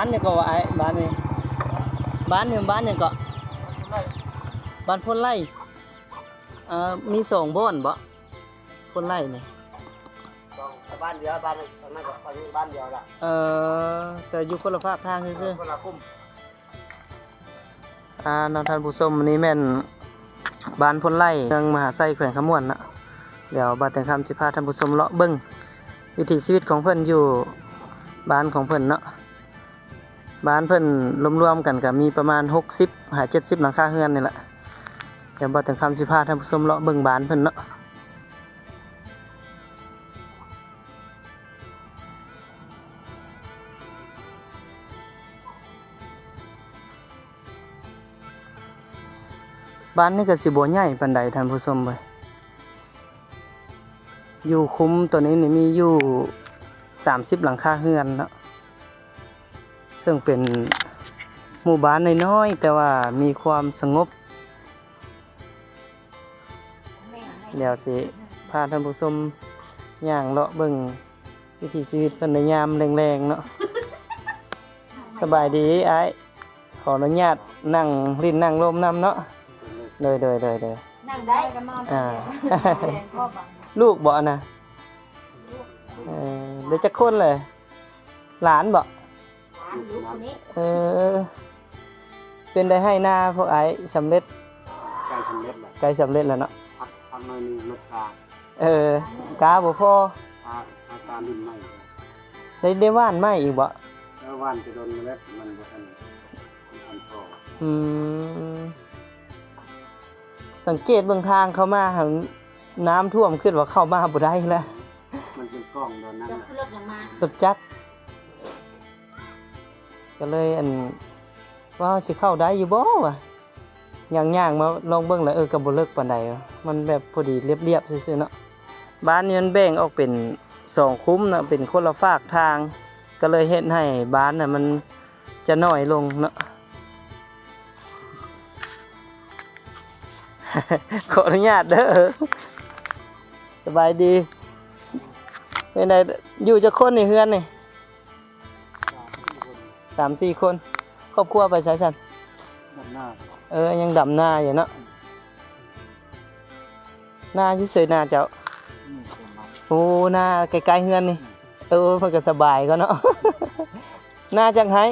บ้านเนี่ยก็ว่าไอ้บ้านนี่บ้านเนี่ยบ้านเนี่ยก็บ้านพ่นไร่เอ่อมีสองบ้านบ่พ่นไร่นี่ต้องบ้านเดียวบ้านตรงนั้นก็บ้านเดียวละเอ่อแต่อยู่คนละภาคทางซื่อคนละคุ้มๆอ่าน้องท่านผู้ชมอันนี้แม่นบ้านพ่นไร่เมืองมหาไซแขวงขมวนนะเดี๋ยวบาดแต่งคำสิพาท่านผู้ชมเลาะเบิ่งวิถีชีวิตของเพิ่นอยู่บ้านของเพิ่นเนาะ บ้านเพิ่นรวมๆกันก็มีประมาณ 60หา70 หลังคาเรือนนี่แหละเดี๋ยวบาดแต่งคำสิพาท่านผู้ชมเลาะเบิ่งบ้านเพิ่นเนาะบ้านนี่ก็สิบ่ใหญ่ปานใดท่านผู้ชมเว้ยอยู่คุ้มตัวนี้นี่มีอยู่สามสิบหลังคาเฮือนเนาะ ซึ่งเป็นหมู่บ้านน้อยๆแต่ว่ามีความสงบ เดี๋ยวสิพาท่านผู้ชมย่างเลาะเบิ่งวิถีชีวิตเพิ่นในยามแรงๆเนาะสบายดีไอ้ายขออนุญาตนั่งรินนั่งลมน้ำเนาะเดยเดยเดยเดยนั่งได้ก็นอนอ่าพ่อบังลูกบ่นะเออเดี๋ยวจะคนเลย หลานบ่ห ลานลูกคนนี้เออ เป็นได้ให้หน้าพวกไอ้สำเร็จการทำเล็บแบบใกล้สำเร็จแล้วเนาะพักทำหน่อยนึงลดกาเออกาบ่พออาอาการดินไหมได้ได้ว่านไม้อีกบ่แล้ววันจะโดนเล็บมันบ่ทันทันพออืมสังเกตเบื้องทางเข้ามาหันน้ำท่วมขึ้นว่าเข้ามาบ่ได้แล้วมันเป็นกล้องตอนนั้นจะน่ะขึ้นรถลงมารถจักร ก็เลยอันว่าสิเข้าได้อยู่บ่วะย่างๆมาลองเบิ่งแล้วเออก็บ่เลิกปานใดมันแบบพอดีเรียบๆซื่อๆเนาะบ้านนี้มันแบ่งออกเป็นสองคุ้มเนาะเป็นคนละฝากทาง ก็เลยเฮ็ดให้บ้านน่ะมันจะน้อยลงเนาะขออนุญาตเด้อสบายดีเป็นไงอยู่จะคนนี่เฮือนนี่ สามสี่คนครอบครัวไปใช้สันด้านหน้าเออยังดำหน้าอยู่เนาะหน้าที่เสยหน้าเจ้าอืมเป็นมันโอ้หน้าใกล้ๆเฮือนนี่เออมันก็สบายก็เนาะหน้าจังไห้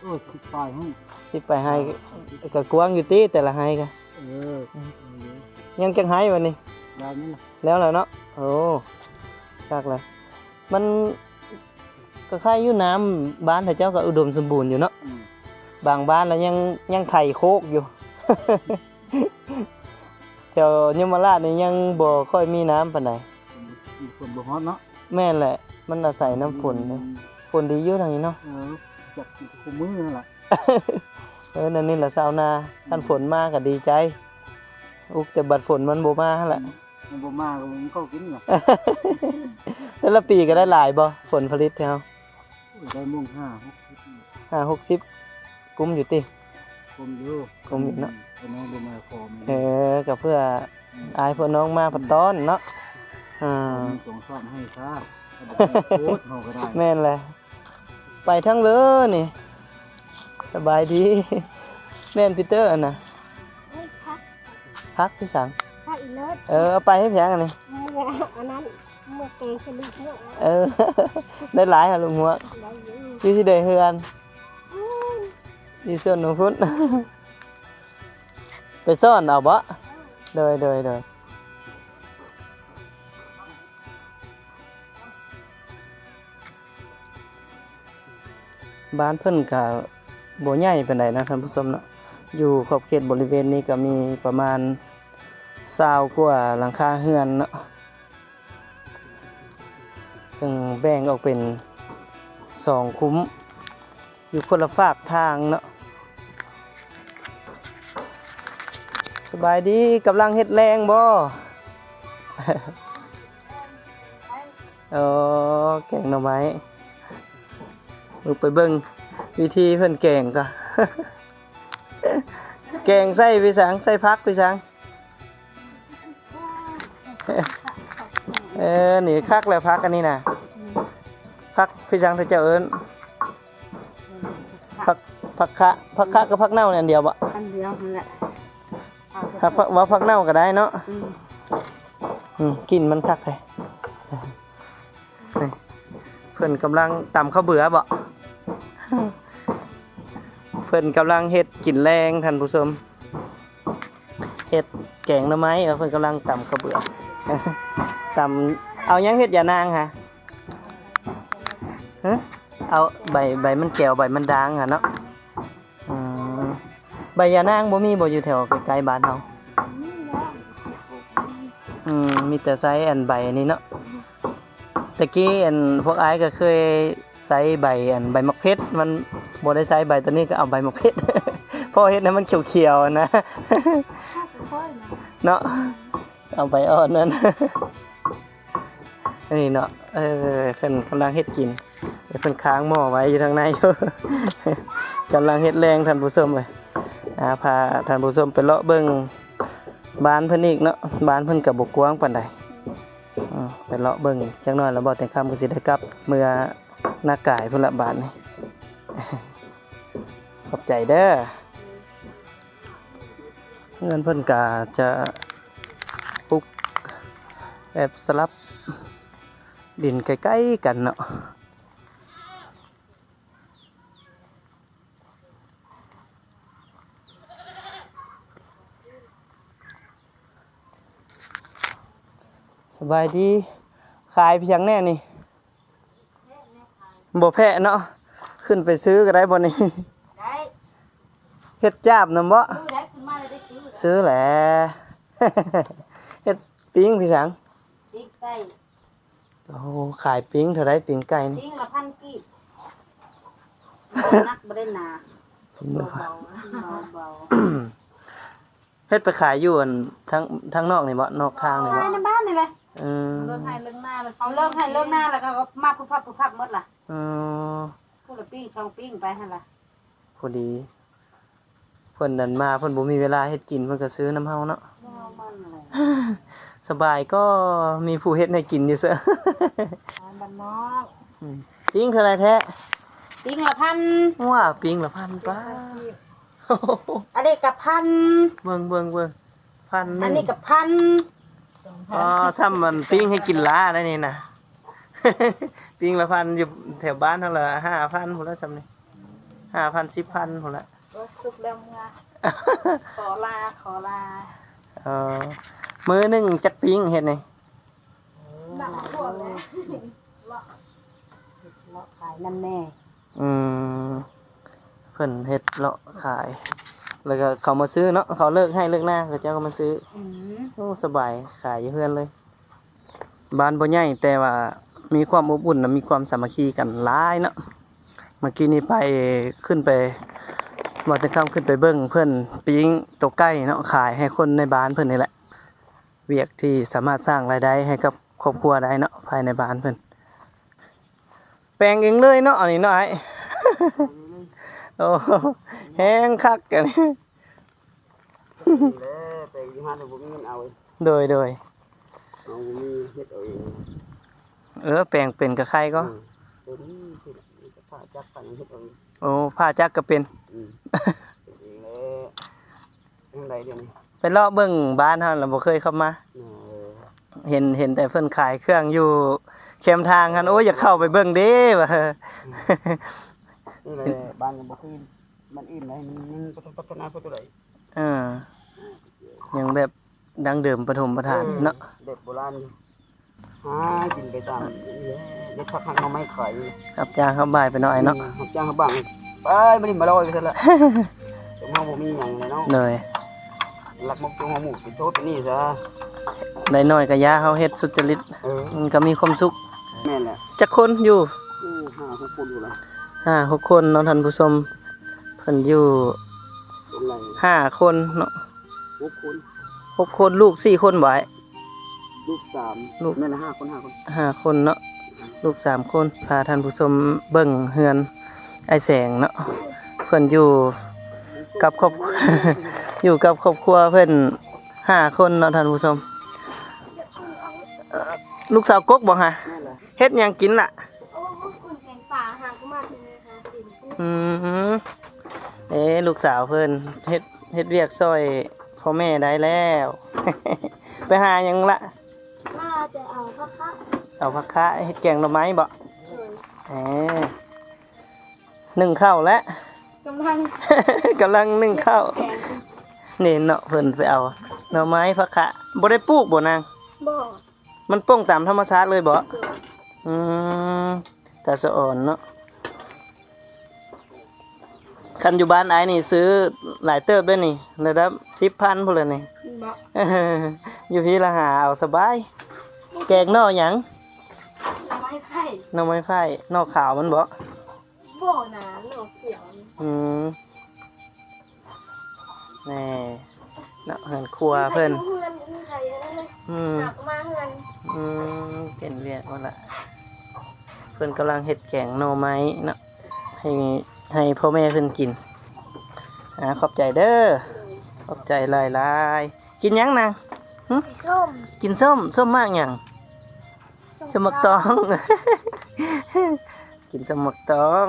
โอ้ยคิดตายให้สิไปให้ก็กวางอยู่ตีแต่ละไห้ก็เออยังจังไห้วันนี้ได้นี่นะแล้วแล้วเนาะโอ้คักเลยมัน ก็คล้ายอยู่น้ำบ้านแต่เจ้าก็อุดมสมบูรณ์อยู่เนาะอืมบางบ้านแล้วยังยังไข่โคกอยู่แถวยมราชนี่ยังบ่ค่อยมีน้ำปานใดมีคนบ่ฮอดเนาะแม่นแหละ มันอาศัยน้ำฝนนะฝนดีอยู่ทางนี้เนาะเออจับคุมมือนั่นแหละเออนั่นนี่แหละชาวนาท่านฝนมาก็ดีใจ อุกแต่บัดฝนมันบ่มาหั่นแหละมันบ่มาก็มันเข้ากินน่ะแต่ละปีก็ได้หลายบ่ผลผลิตแถวโอ้ย ได้มุ่งห้าหกสิบห้าหกสิบกุมอยู่ติ กลมอยู่กลมอยู่เนาะเป็นน้องบ่มาคอมเออก็เพื่ออายเพื่อน้องมาปัดต้อนเนาะอ่ามีสองซ่อมให้ซะโคตรเฮาก็ได้แม่นแหละไปทั้งเลยนี่ สบายดี แม่นพีเตอร์อันน่ะเฮ้ยพักพักพี่สังพักอีเลิศเออเอาไปให้แพงอันนี้อันนั้น เมื่อเกงสลิปเนี่ยเออ ได้หลายหาลุงหัวได้อยู่อยู่ที่ใดเฮือนอืมอยู่ส่วนของพุ่นไปซ่อนเอาบ่เดยเดยเดยบ้านเพิ่นก็บ่ใหญ่เปานใดนะท่านผู้ชมเนาะอยู่ขอบเขตบริเวณนี้ก็มีประมาณ20กว่าหลังคาเรือนเนาะ ซึ่งแบ่งออกเป็นสองคุ้ม อยู่คนละฝากทางเนาะสบายดีกำลังเฮ็ดแรงบ่เออแกงหน่อไม้มึงไปเบิ่งวิธีเพิ่นแกงก็ แกงใส่พี่สังใส่พักพี่สัง เออนี่คักแล้วพักอันนี้นะพักพี่จังถ้าเจ้าเอิ้นพักพักคะพักคะกับพักเน่าเนี่ยอันเดียวบ่อันเดียวนั่นแหละเอาถ้าพักว่าพักเน่าก็ได้เนาะอืมอืมกลินมันคักเลยนี่เพิ่นกำลังตำข้าวเบื่อบ่เพิ่นกำลังเฮ็ดกินแรงท่านผู้ชมเฮ็ดแกงหน่อไม้เออเพิ่นกำลังตำข้าวเบื่อ ตำเอายังเฮ็ดยานางฮะฮะเอาใบใบมันแก้วใบมันด่างอะเนาะอืมใบยานางบ่มีบ่อยู่แถวใกล้ๆบ้านเฮาอืมมีแต่ไซส์อันใบนี้เนาะตะกี้อันพวกไอ้ก็เคยไซส์ใบอันใบมะเพ็ดมันบ่ได้ไซส์ใบตัวนี้ก็เอาใบมะเพ็ดเพราะเฮ็ดให้มันเขียวๆนะข้าวค่อยนะเนาะเอาใบอ่อนนั่น นี่เนาะเออเพิ่นกำลังเฮ็ดกินเพิ่นค้างหม้อไว้อยู่ทางในอยู่กำลังเฮ็ดแรงท่านผู้ชมเลยอ่าพาท่านผู้ชมไปเลาะเบิ่งบ้านเพิ่นอีกเนาะบ้านเพิ่นก็บ่กว้างปานใดไปเลาะเบิ่งจักหน่อยแล้วบ่แต่งคำก็สิได้กลับ เมื่อหน้ากายพุ่นละบ้านนี่ขอบใจเด้อเงินเพิ่นก็จะปลูกแบบสลับ ดินใกล้ๆกันเนาะสบายดีขายเพียงแน่นี่บ่แพะเนาะขึ้นไปซื้อก็ได้บ่นี่ได้เฮ็ดจ้าบนำบ่ซื้อได้ขึ้นมาเลยได้ซื้อซื้อแหละเฮ็ดปิ้งพี่สังปิ้งไก่ โอ้ขายปิ้งเท่าไรปิ้งไก่นี่ปิ้งละพันกีบนักบ่ได้หนาปิ้งละพันเบาเบาเฮ็ดไปขายอยู่อันทั้งทั้งนอกนี่บ่นอกทางนี่ๆบ่ในบ้านนี่เลยเออเลิกให้เลิกหน้าเลยเอาเลิกให้เลิกหน้าแล้วก็มาปุ๊บพับปุ๊บพับหมดล่ะเออพูดละปิ้งสองปิ้งไปหั่นล่ะพอดีเพิ่นนั่นมาเพิ่นบ่มีเวลาเฮ็ดกินเพิ่นก็ซื้อน้ำเฮาเนาะบ่มันอะไร สบายก็มีผู้เฮ็ดให้กินอยู่เซอะบ้านนอกปิ้งเท่าไรแท้ปิ้งละพันว้าปิ้งละพันป้าอันนี้กับพันเบิ่งเบิ่งเบิ่งพันหอันนึนี้งกับพันอ๋อซ้ำมันปิ้งให้กินล้าได้นี่นะปิ้งละพันอยู่แถวบ้านเท่าไหร่ห้าพันพุ่นละซ้ำนี่ห้าพันสิบพันพุ่นละสุกแล้วมึงอะขอลาขอลาเออ มื้อหนึงจักปิ้งเฮ็ดนี่หนักพวกเลยเลาะขายนั่นแน่อืมเพิ่นเฮ็ดเลาะขาย แล้วก็เขามาซื้อเนาะเขาเลิกให้เลิกหน้าเขาเจ้าก็มาซื้ออืมโอ้สบายขายอยู่เพื่อนเลย บ้านบ่ใหญ่แต่ว่ามีความอบอุ่นนะมีความสามัคคีกันหลายเนาะเมื่อกี้นี้ไปขึ้นไปมาจะข้ามขึ้นไปเบิ้งเพื่อนปิ้งตัวใกล้เนาะขายให้คนในบ้านเพื่อนนี่แหละ เวียกที่สามารถสร้างรายได้ให้กับครอบครัวได้เนาะภายในบ้านเพื่อนแปลงเองเลยเนาะอันนี้เนาะไอ้โอ้แห้งคักกันนี่แล้วแต่ยี่ห้าผมมีเงินเอาโดยโดยเอามีเฮ็ดเอาเองเออแปลงเป็นกับใครก็ตัวนี้ที่นี่ก็ผ้าจักรเฮ็ดเอาเองโอ้ผ้าจักก็เป็นอืมเป็นเองแล้วยังไงเดี๋ยวนี้ไป เลาะเบิ่งบ้านเฮาแล้วบ่เคยเข้ามาเออเห็นเห็นแต่เพิ่นขายเครื่องอยู่แคมทางกันโอ้ยอยากเข้าไปเบิ่งเด้ว่านี่แหละบ้านก็บ่คืนมันอิ่มเลยมันยังพัฒนาพัฒนาเออยังแบบดังเดิมปฐมประธานเนาะเด็กโบราณอยู่หากินไปตามเด็กพักหักมาไม่ขายอยู่รับจ้างเข้าบ่ายไปหน่อยเนาะรับจ้างเขาบ้างไปไม่ได้มาลอยไปซะละแต่มาบ่มีหยังเลยเนาะเลย ลักมกตัวหัวหมูไปโทษไปนี่ซะได้น้อยก็ยาเฮาเฮ็ดสุจริตเออมันก็มีความสุขแม่นแหละจักคนอยู่อู้ห้าหกคนอยู่ละห้าหกคนเนาะท่านผู้ชมเพิ่นอยู่เป็นไรห้าคนเนาะหกคนหกคนลูกสี่คนบ่ายลูกสามลูก แม่นละห้าคนห้าคนห้าคนเนาะลูกสามคนพาท่านผู้ชมเบิ่งเฮือนไอแสงเนาะเพิ่นอยู่กับครอบ อยู่กับครอบครัวเพิ่นห้าคนเนาะท่านผู้ชมเอ่อลูกสาวกกบ่ฮะแม่นละเฮ็ดหยังกินล่ะโอ้คุณอืมเอ๊ะลูกสาวเพิ่นเฮ็ดเฮ็ดเวียกซอยพ่อแม่ได้แล้ว ไปหาหยังละมาจะเอาพระพักเอาผักคะเฮ็ดแกงหน่อไม้บ่เลยแหมหนึ่งข้าวแล้วกำลังกำลังนึ่งข้าวแกง นี่เนาะเพิ่นไปเอาหน่อไม้ผักคะบ่ได้ปลูกบ่นางบ่อมันโป้งตามธรรมชาติเลยบ่เกิดอืมแต่สะอ่อนเนาะคันอยู่บ้านไอ้นี่ซื้อหลายเติบด้วยนี่ระดับสิบพันพุ่นเลยนี่บ่อยู่พี่ละหาเอาสบาย แกงนอกหยังเราไม่ไผ่หนอไม้ไผ่นอกขาวมันบ่บ่อหนาหนอเขียวนี่อืม แน่เนาะเหินครัวเพิ่นเพื่อนมีใครได้เลยอืมหนักมาเพื่อนอืมเป็นเวียดหมดละเพิ่นกำลังเฮ็ดแกงหน่อไม้เนาะให้ให้พ่อแม่เพิ่นกินอ่าขอบใจเด้อขอบใจหลายๆกินหยังนางส้มกินส้มส้มมากหยังส้มมักตอง กินส้มมักตอง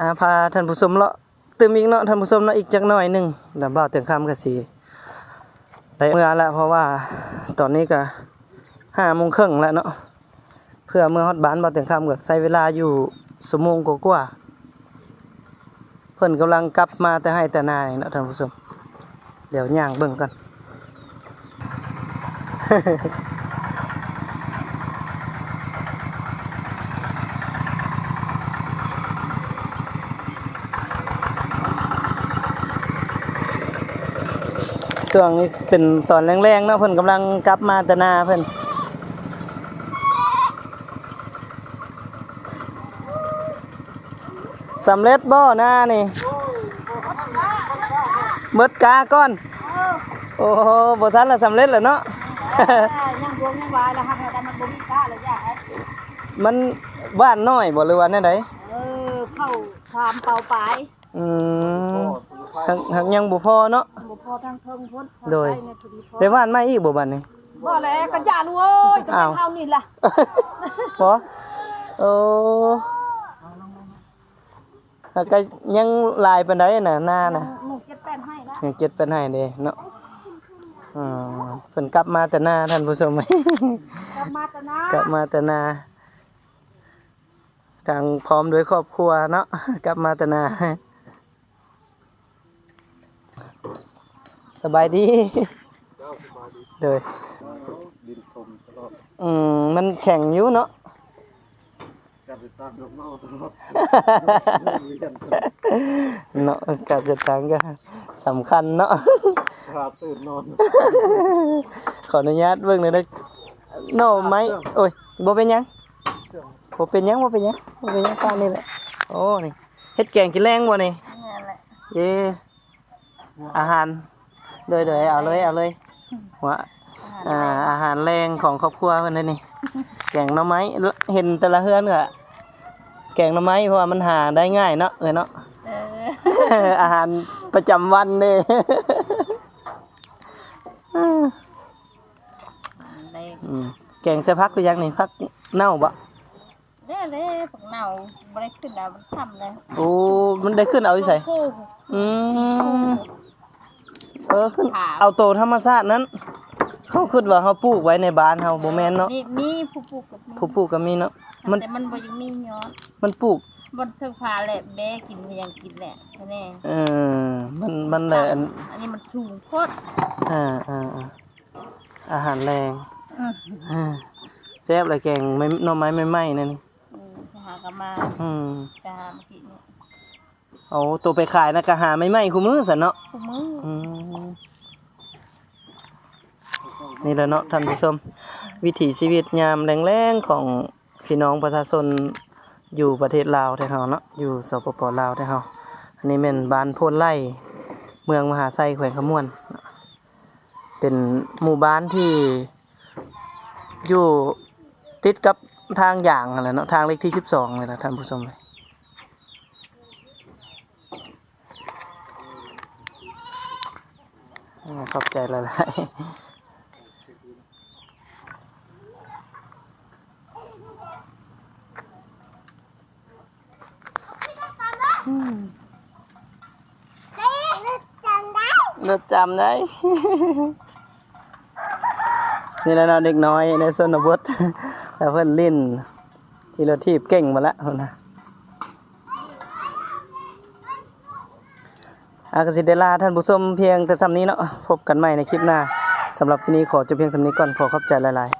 อ่าพาท่านผู้ชมเลาะ ตื่มอีกเนาะท่านผู้ชมเนาะอีกจักหน่อยหนึ่งดี๋ยวบ่าเตียงคำก็สิได้เมื่อแล้วเพราะว่าตอนนี้ก็ห้าโมงครึ่งแล้วเนาะเพื่อเมื่อฮอดบ้านบ่าเตียงคำก็ใช้เวลาอยู่ชั่วโมงกว่าเพิ่นกำลังกลับมาแต่ให้แต่นายเนาะท่านผู้ชมเดี๋ยวย่างเบิ่งกัน ช่วงนี้เป็นตอนแรงๆเนาะเพิ่นกำลังกลับมาแต่นาเพิ่นสำเร็จบ่หน้านี่เบิดกาก่อน โอ้โหบ่ทันละสำเร็จแล้วเนาะยังรวมยังวายแล้วฮะแต่มันบ่มีกล้าเลยจ้ะมันบ้านน้อยบ่หรือว่าแนวใดเออเข้าความเป่าปลายอืม หักหักยังบ่พอเนาะบ่พอทางเทิงพ้นโดยในทุดีพอได้บ้านมาอีกบ่บัดนี้บ่แล้วก็ย่าลูกเอ้ยก็อ้าวเท่านี้ล่ะบ่โอ้หากก็ยังหลายปานใดน่ะหน้าน่ะหนูเก็บแป้นให้ละยังเจ็ดเป็นให้เด้เนาะอืมเพิ่นกลับมาแต่หน้าท่านผู้ชมกลับมาตะนะกลับมาแต่หน้าทางพร้อมด้วยครอบครัวเนาะกลับมาแต่หน้า สบายดีเด้อดินคมตลอดอืมมันแข็งอยู่เนาะการติดตามลงเมาตลอดเรียนเนาะการจัดการก็สำคัญเนาะขาดตื่นนอนขออนุญาตเบิ่งหน่อยเด้อโน่ไหมโอ้ยบ่เป็นหยังบ่เป็นหยังบ่เป็นหยังบ่เป็นหยังป้านี่แหละโอ้นี่เฮ็ดแกงกินแรงบ่นี่นั่นแหละเย่อาหาร เดยเดยเอาเลยเอาเลยหัวอ่าอาหารแรงของครอบครัวเพิ่นนั่นนี่แกงหน่อไม้เห็นแต่ละเฮือนก็แกงหน่อไม้เพราะว่ามันหาได้ง่ายเนาะเอ้ยเนาะ เอออาหารประจำวันเด้ได้อืมแกงใส่พักไปยังนี่พักเน่าบ่เด้อเด้อผักเน่าบ่ได้ขึ้นแล้วมันค่ำแล้วโอ้มันได้ขึ้นเอาที่ใส่โอ้โหอืม เออขึ้นถามเอาโตธรรมชาตินั้น เขาคิดว่าเขาปลูกไว้ในบ้านเฮาบ่แม่นเนาะนี่มีผู้ปลูกกับมีผู้ปลูกก็มีเนาะมันแต่มันบ่ยังมียอดมันปลูก บนเทิงพาแหละแม่กินก็ยังกินแหละแน่เออ มันมันแหละอันอันนี้มันสูงโคตรอ่าอ่าอ่าอาหารแรงอืมอ่าแซ่บเลยแกงไม่หน่อไม้ไม่ไหม้นั่นนี่อืมไปหากันมาอืม ไปหาเมื่อกี้นี่เอาตัวไปขายนะก็หาไม่ไหม้คู่มือซั่นเนาะคู่มืออืมนี่แหละเนาะท่านผู้ชมวิถีชีวิตยามแรงๆของพี่น้องประชาชนอยู่ประเทศลาวแท้เฮาเนาะอยู่สปปลาวแท้เฮาอันนี้แม่นบ้านโพนไร่เมืองมหาไซแขวงขมวน เป็นหมู่บ้านที่อยู่ติดกับทางอย่างนั่นแหละเนาะทางเลขที่12เลยนะท่านผู้ชมเลย ขอบใจหลายรถจำได้ นี่แล้วเด็กน้อยในสนบทแล้วเพื่อนลิ้นที่เราทีบเก่งมาแล้วนะ อากสิเดลาท่านผู้ชมเพียงแต่ซ้ำนี้เนาะพบกันใหม่ในคลิปหน้าสำหรับที่นี้ขอจบเพียงสำนี้ก่อนขอขอบใจหลาย ๆ